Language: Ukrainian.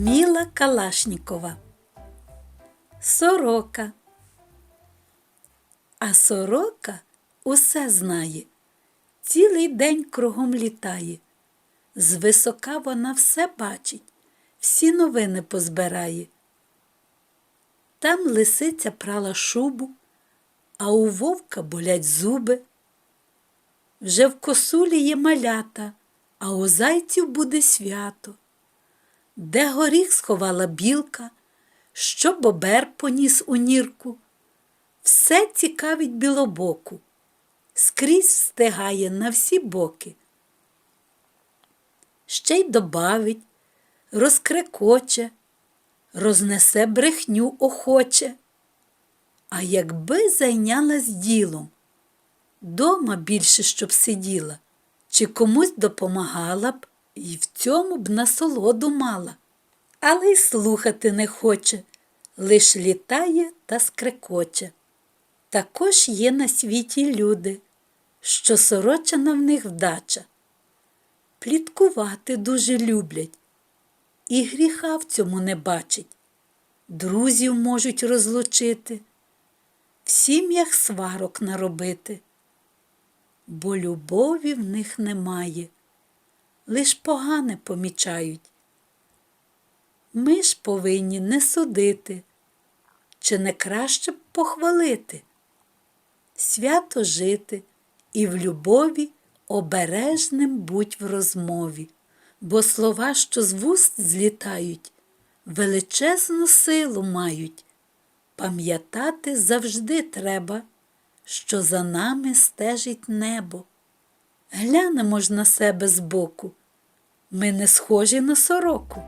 Міла Калашнікова. Сорока. А сорока усе знає, цілий день кругом літає. Звисока вона все бачить, всі новини позбирає. Там лисиця прала шубу, а у вовка болять зуби. Вже в косулі є малята, а у зайців буде свято. Де горіх сховала білка, що бобер поніс у нірку. Все цікавить білобоку, скрізь встигає на всі боки. Ще й добавить, розкрекоче, рознесе брехню охоче. А якби зайнялась ділом, дома більше щоб сиділа, чи комусь допомагала б, і в цьому б насолоду мала, але й слухати не хоче, лиш літає та скрекоче. Також є на світі люди, що сорочена в них вдача. Пліткувати дуже люблять, і гріха в цьому не бачать. Друзів можуть розлучити, в сім'ях сварок наробити, бо любові в них немає, лиш погане помічають. Ми ж повинні не судити, чи не краще б похвалити, свято жити і в любові обережним будь в розмові, бо слова, що з вуст злітають, величезну силу мають. Пам'ятати завжди треба, що за нами стежить небо. Глянемо ж на себе збоку. Ми не схожі на сороку.